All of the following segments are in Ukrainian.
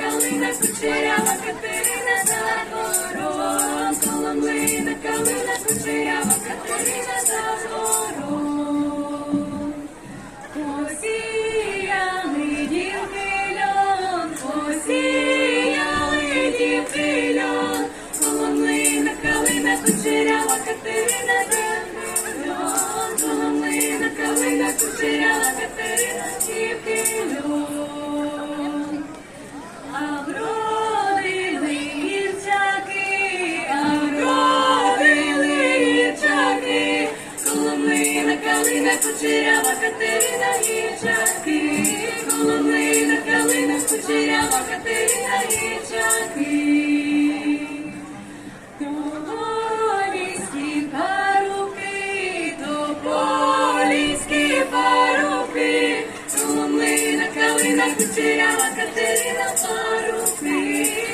Калина, кучерява, Катерина за двором. Коломина, калина, кучерява, Катерина за двором. Посіяли дівки льон, посіяли дівки льон. Коломина, калина, кучерява, Катерина за льон. Калина, Катерина, дівки льон. А вродили гірчаки, а вродили гірчаки, Коломина, калина, кучерява, Катерина, гірчаки, Коломина, калина, кучерява, Катерина, гірчаки. Калина, кучерява, Катерина, паруки,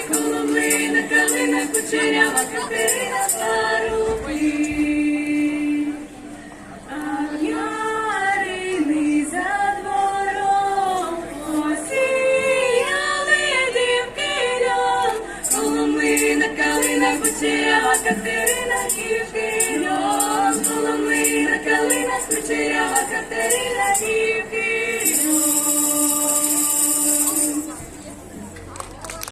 Коломина, калина, кучерява, Катерина, паруки. А за двором дівки льон, Коломина, калина, кучерява, Катерина,